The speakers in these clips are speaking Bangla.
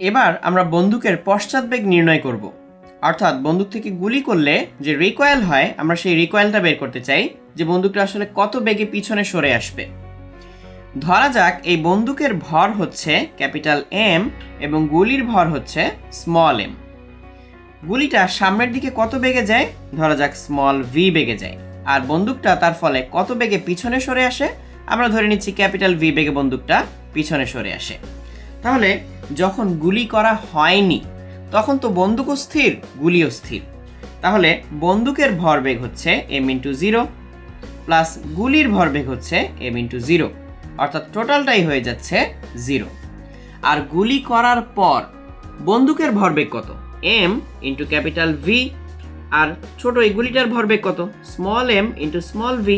এবার আমরা বন্দুকের পশ্চাৎবেগ নির্ণয় করব। অর্থাৎ বন্দুক থেকে গুলি করলে যে রিকয়েল হয়, আমরা সেই রিকয়েলটা বের করতে চাই যে বন্দুকটা আসলে কত বেগে পিছনে সরে আসবে। ধরা যাক, এই বন্দুকের ভর হচ্ছে ক্যাপিটাল এম এবং গুলির ভর হচ্ছে স্মল এম গুলিটা সামনের দিকে কত বেগে যায়? ধরা যাক স্মল ভি বেগে যায়। আর বন্দুকটা তার ফলে কত বেগে পিছনে সরে আসে? আমরা ধরে নিচ্ছি ক্যাপিটাল ভি বেগে বন্দুকটা পিছনে সরে আসে। তাহলে যখন গুলি করা হয়নি, তখন তো বন্দুকও স্থির, গুলিও স্থির। তাহলে বন্দুকের ভরবেগ হচ্ছে এম ইন্টু জিরো প্লাস গুলির ভরবেগ হচ্ছে এম ইন্টু জিরো অর্থাৎ টোটালটাই হয়ে যাচ্ছে জিরো আর গুলি করার পর বন্দুকের ভরবেগ কত? এম ইন্টু ক্যাপিটাল ভি আর ছোট এই গুলিটার ভরবেগ কত? Small M into small V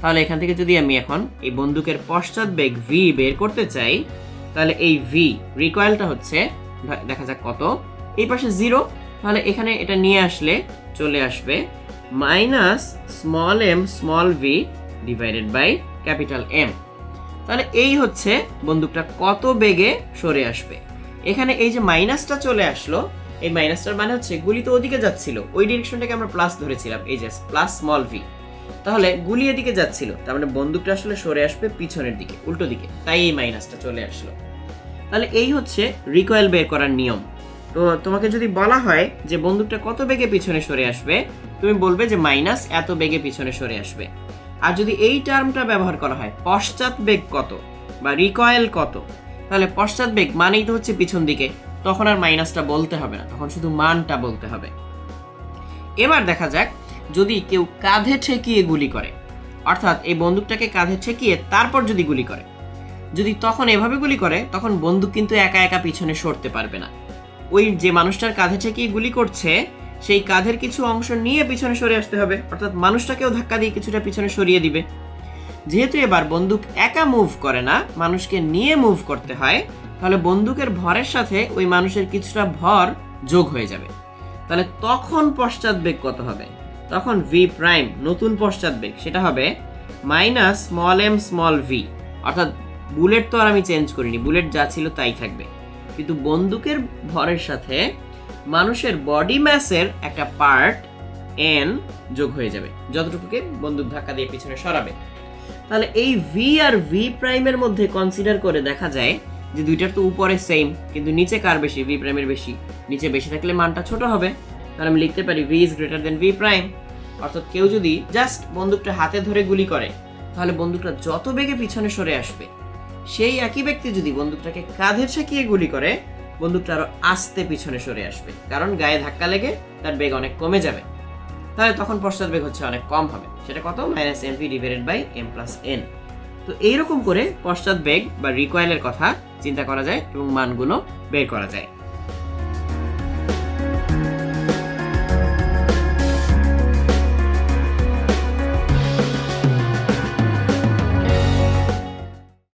তাহলে এখান থেকে যদি আমি এখন এই বন্দুকের পশ্চাৎ বেগ ভি বের করতে চাই তাহলে এই ভি রিকয়েলটা হচ্ছে দেখা যাক কত। এই পাশে জিরো তাহলে এখানে এটা নিয়ে আসলে চলে আসবে minus small M small V divided by capital M তাহলে এই হচ্ছে বন্দুকটা কত বেগে সরে আসবে। এখানে এই যে মাইনাসটা চলে আসলো, এই মাইনাসটার মানে হচ্ছে গুলি তো ওদিকে যাচ্ছিল, ওই ডিরেকশনটাকে আমরা প্লাস ধরেছিলাম, এই যে প্লাস স্মল ভি তাহলে গুলি এদিকে যাচ্ছিল, তার মানে বন্দুকটা আসলে সরে আসবে পিছনের দিকে, উল্টো দিকে, তাই এই মাইনাসটা চলে আসলো। তাহলে এই হচ্ছে রিকয়েল বের করার নিয়ম। তো তোমাকে যদি বলা হয় যে বন্দুকটা কত বেগে পিছনে সরে আসবে, তুমি বলবে যে মাইনাস এত বেগে পিছনে সরে আসবে। আর যদি এই টার্মটা ব্যবহার করা হয়, পশ্চাৎ বেগ কত বা রিকয়েল কত, তাহলে পশ্চাৎ বেগ মানেই তো হচ্ছে পিছন দিকে, তখন আর মাইনাসটা বলতে হবে না, তখন শুধু মানটা বলতে হবে। এবার দেখা যাক যদি কেউ কাঁধে ঠেকিয়ে গুলি করে। অর্থাৎ এই বন্দুকটাকে কাঁধে ঠেকিয়ে তারপর যদি গুলি করে। যদি তখন এভাবে গুলি করে, তখন বন্দুক কিন্তু একা একা পিছনে সরতে পারবে না। ওই যে মানুষটার কাঁধে ঠেকিয়ে গুলি করছে, সেই কাঁধের কিছু অংশ নিয়ে পিছনে সরে আসতে হবে। অর্থাৎ মানুষটাকেও ধাক্কা দিয়ে কিছুটা পিছনে সরিয়ে দিবে। যেহেতু এবার বন্দুক একা মুভ করে না, মানুষকে নিয়ে মুভ করতে হয়, তাহলে বন্দুকের ভরের সাথে ওই মানুষের কিছুটা ভর যোগ হয়ে যাবে। তাহলে তখন পশ্চাৎবেগ কত হবে? তখন ভি প্রাইম নতুন পশ্চাৎবেগ, সেটা হবে minus small M small V অর্থাৎ বুলেট তো আর আমি চেঞ্জ করিনি, বুলেট যা ছিল তাই থাকবে। কিন্তু বন্দুকের ভরের সাথে মানুষের বডি ম্যাসের একটা পার্ট এন যোগ হয়ে যাবে, যতটুকুকে বন্দুক ধাক্কা দিয়ে পিছনে সরাবে। তাহলে এই ভি আর ভি প্রাইমের মধ্যে কনসিডার করে দেখা যায় যে দুইটার তো উপরে সেম কিন্তু নিচে কার বেশি? ভি প্রাইমের বেশি। নিচে বেশি থাকলে মানটা ছোট হবে। তাহলে আমি লিখতে পারি V is greater than V prime অর্থাৎ কেউ যদি জাস্ট বন্দুকটা হাতে ধরে গুলি করে, তাহলে বন্দুকটা যত বেগে পিছনে সরে আসবে। সেই একই ব্যক্তি যদি বন্দুকটাকে কাঁধে ঠেকিয়ে গুলি করে, বন্দুকটা আরও আস্তে পিছনে সরে আসবে। কারণ গায়ে ধাক্কা লেগে তার বেগ অনেক কমে যাবে। তাহলে তখন পশ্চাৎ বেগ হচ্ছে অনেক কম হবে। সেটা কত? Minus M V divided by M plus N তো এইরকম করে পশ্চাৎ বেগ বা রিকয়েলের কথা চিন্তা করা যায় এবং মানগুলো বের করা যায়।